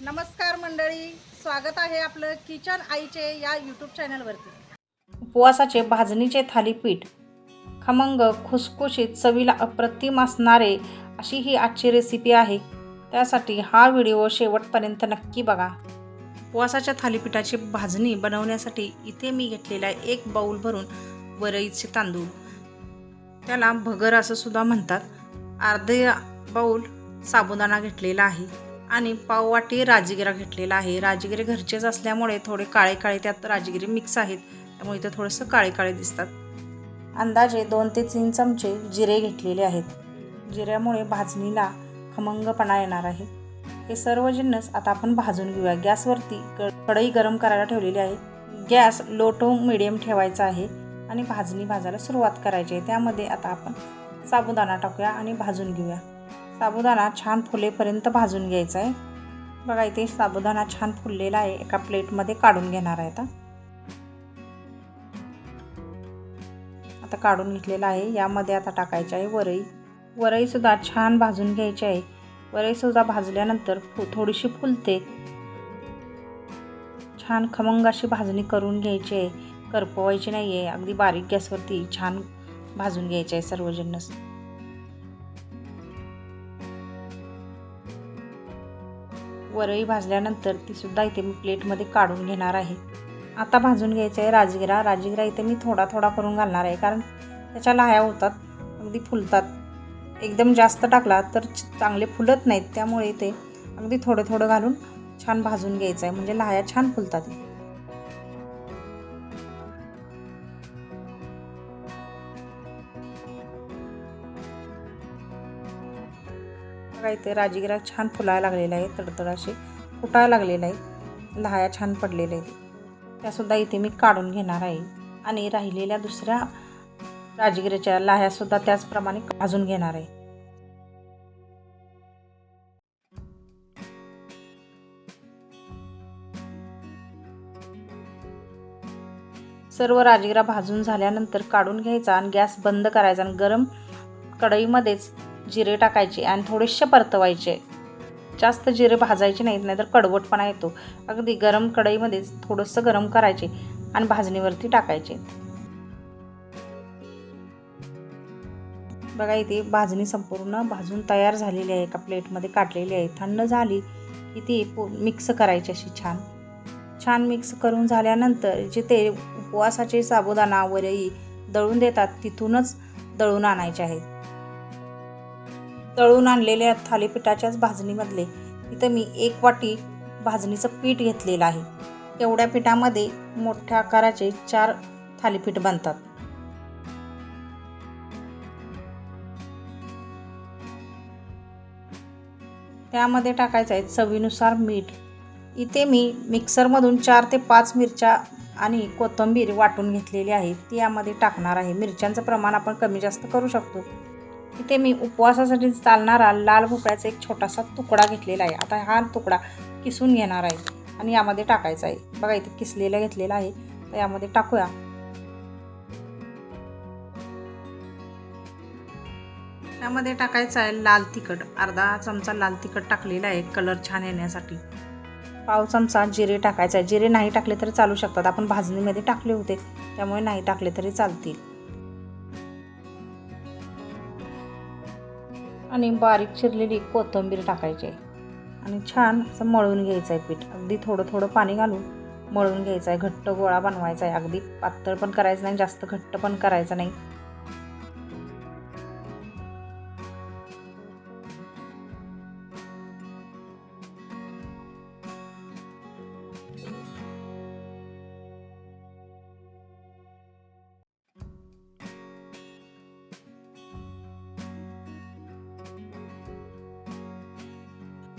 नमस्कार मंडळी स्वागत आहे आपलं किचन आईचे या यूट्यूब चॅनलवरती उपवासाचे भाजणीचे थालीपीठ खमंग खुसखुशीत चवीला अप्रतिम असणारे अशी ही आजची रेसिपी आहे. त्यासाठी हा व्हिडिओ शेवटपर्यंत नक्की बघा. उपवासाच्या थालीपीठाची भाजणी बनवण्यासाठी इथे मी घेतलेला आहे एक बाऊल भरून वरईचे तांदूळ. त्याला भगर असं सुद्धा म्हणतात. अर्धे बाऊल साबुदाणा घेतलेला आहे. आणि पाववाटी राजगिरा घेतलेला आहे. राजगिरे घरचेच असल्यामुळे थोडे काळे काळे त्यात राजगिरे मिक्स आहेत. त्यामुळे इथं थोडंसं काळे काळे दिसतात. अंदाजे दोन ते तीन चमचे जिरे घेतलेले आहेत. जिऱ्यामुळे भाजणीला खमंगपणा येणार आहे. हे सर्व जिन्नस आता आपण भाजून घेऊया. गॅसवरती क कढई गरम करायला ठेवलेली आहे. गॅस लो टू मिडियम ठेवायचा आहे आणि भाजणी भाजायला सुरुवात करायची आहे. त्यामध्ये आता आपण साबुदाणा टाकूया आणि भाजून घेऊया. साबुदाणा छान फुलेपर्यंत भाजून घ्यायचा आहे. बघा इथे साबुदाणा छान फुललेला आहे. एका प्लेटमध्ये काढून घेणार आहे आता. आता काढून घेतलेला आहे. यामध्ये आता टाकायचं आहे वरई. वरईसुद्धा छान भाजून घ्यायची आहे. वरईसुद्धा भाजल्यानंतर फु थोडीशी फुलते. छान खमंग अशी भाजणी करून घ्यायची आहे. करपवायची नाही आहे अगदी बारीक गॅसवरती छान भाजून घ्यायचे आहे सर्व वरळी भाजल्यानंतर तीसुद्धा इथे मी प्लेटमध्ये काढून घेणार आहे. आता भाजून घ्यायचं आहे राजगिरा. राजगिरा इथे मी थोडा थोडा करून घालणार आहे कारण त्याच्या लाह्या होतात अगदी फुलतात. एकदम जास्त टाकला तर चांगले फुलत नाहीत त्यामुळे ते अगदी थोडं थोडं घालून छान भाजून घ्यायचं आहे. म्हणजे लाह्या छान फुलतात. बघा इथे राजगिरा छान फुलायला लागलेला आहे तडतड असे फुटायला लागलेला आहे लहाया छान पडलेल्या आहेत. त्यासुद्धा इथे मी काढून घेणार आहे. आणि राहिलेल्या दुसऱ्या राजगिरीच्या लाह्यासुद्धा त्याचप्रमाणे भाजून घेणार आहे. सर्व राजगिरा भाजून झाल्यानंतर काढून घ्यायचा आणि गॅस बंद करायचा आणि गरम कढईमध्येच जिरे टाकायचे आणि थोडेसे परतवायचे. जास्त जिरे भाजायचे नाहीत नाहीतर कडवटपणा येतो. अगदी गरम कढईमध्येच थोडंसं गरम करायचे आणि भाजणीवरती टाकायचे. बघा इथे भाजणी संपूर्ण भाजून तयार झालेली आहे. एका प्लेटमध्ये काढलेली आहे. थंड झाली की ती पो मिक्स करायची अशी छान. छान मिक्स करून झाल्यानंतर जे ते उपवासाचे साबुदाणा वरई दळून देतात तिथूनच दळून आणायचे आहेत. तळून आणलेल्या थालीपीठाच्याच भाजणीमधले. इथं मी एक वाटी भाजणीचं पीठ घेतलेलं आहे. एवढ्या पिठामध्ये मोठ्या आकाराचे चार थालीपीठ बनतात. त्यामध्ये टाकायचं आहे चवीनुसार मीठ. इथे मी मिक्सरमधून चार ते पाच मिरच्या आणि कोथिंबीर वाटून घेतलेली आहे. ती यामध्ये टाकणार आहे. मिरच्यांचं प्रमाण आपण कमी जास्त करू शकतो. इथे मी उपवासासाठी चालणारा लाल भोपळ्याचा एक छोटासा तुकडा घेतलेला आहे. आता हा तुकडा किसून घेणार आहे. आणि यामध्ये टाकायचा आहे. बघा इथे किसलेला घेतलेला आहे. तर यामध्ये टाकूया. त्यामध्ये टाकायचं आहे लाल तिखट. अर्धा चमचा लाल तिखट टाकलेला आहे. कलर छान येण्यासाठी. पाव चमचा जिरे टाकायचा आहे. जिरे नाही टाकले तरी चालू शकतात. आपण भाजणीमध्ये टाकले होते. त्यामुळे नाही टाकले तरी चालतील. आणि बारीक चिरलेली कोथिंबीर टाकायची आहे. आणि छान असं मळून घ्यायचं आहे पीठ. अगदी थोडं थोडं पाणी घालून मळून घ्यायचं आहे. घट्ट गोळा बनवायचा आहे. अगदी पातळ पण करायचं नाही जास्त घट्ट पण करायचं नाही.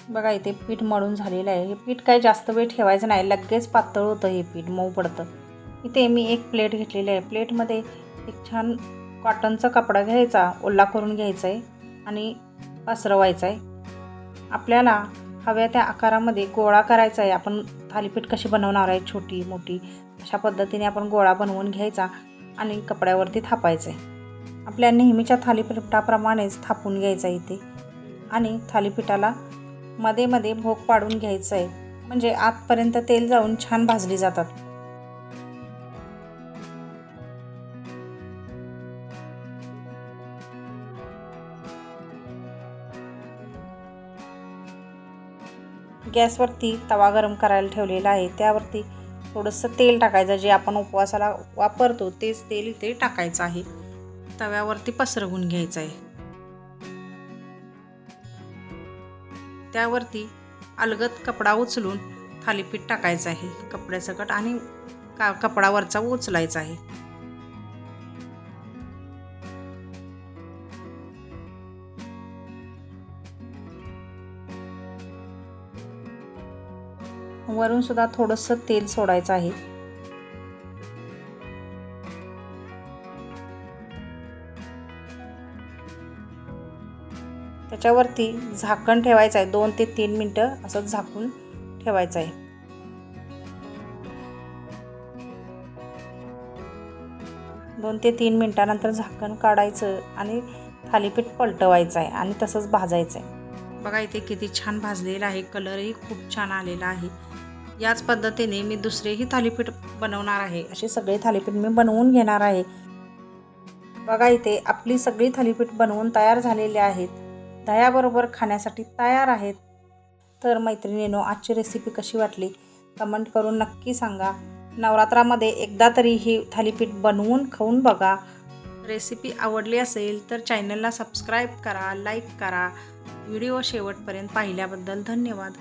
बघा इथे पीठ मळून झालेलं आहे. हे पीठ काही जास्त वेळ ठेवायचं नाही. लगेच पातळ होतं हे पीठ मऊ पडतं. इथे मी एक प्लेट घेतलेली आहे. प्लेटमध्ये एक छान कॉटनचा कपडा घ्यायचा ओला करून घ्यायचा आहे आणि पसरवायचा आहे आपल्याला हव्या त्या आकारामध्ये गोळा करायचा आहे आपण थालीपीठ कशी बनवणार आहे छोटी मोठी अशा पद्धतीने आपण गोळा बनवून घ्यायचा आणि कपड्यावरती थापायचं आहे आपल्या नेहमीच्या थालीपीठाप्रमाणेच थापून घ्यायचा इथे. आणि थालीपीठाला मध्ये मध्ये भोग पाडून घ्यायचं आहे म्हणजे आतपर्यंत तेल जाऊन छान भाजली जातात. गॅसवरती तवा गरम करायला ठेवलेला आहे. त्यावरती थोडंसं तेल टाकायचं. जे आपण उपवासाला वापरतो तेच तेल इथे टाकायचं आहे. तव्यावरती पसरवून घ्यायचं आहे त्यावरती अलगद कपडा उचलून थालीपीठ टाकायचं आहे. कपड्यासकट आणि का कपडावरचा उचलायचा आहे. वरून सुद्धा थोडंसं तेल सोडायचं आहे. त्याच्यावरती झाकण ठेवायचं आहे. दोन ते तीन मिनटं असं झाकून ठेवायचं आहे. दोन ते तीन मिनटानंतर झाकण काढायचं आणि थालीपीठ पलटवायचं आहे आणि तसंच भाजायचं आहे. बघा इथे किती छान भाजलेलं आहे. कलरही खूप छान आलेला आहे. याच पद्धतीने मी दुसरेही थालीपीठ बनवणार आहे. असे सगळे थालीपीठ मी बनवून घेणार आहे. बघा इथे आपली सगळी थालीपीठ बनवून तयार झालेले आहेत. दह्याबरोबर खाण्यासाठी तयार आहेत. तर मैत्रिणीनो आजची रेसिपी कशी वाटली? कमेंट करून नक्की सांगा. नवरात्रामध्ये एकदा तरी ही थालीपीठ बनवून खाऊन बघा. रेसिपी आवडली असेल तर चॅनलला सबस्क्राईब करा लाईक करा. व्हिडिओ शेवटपर्यंत पाहिल्याबद्दल धन्यवाद.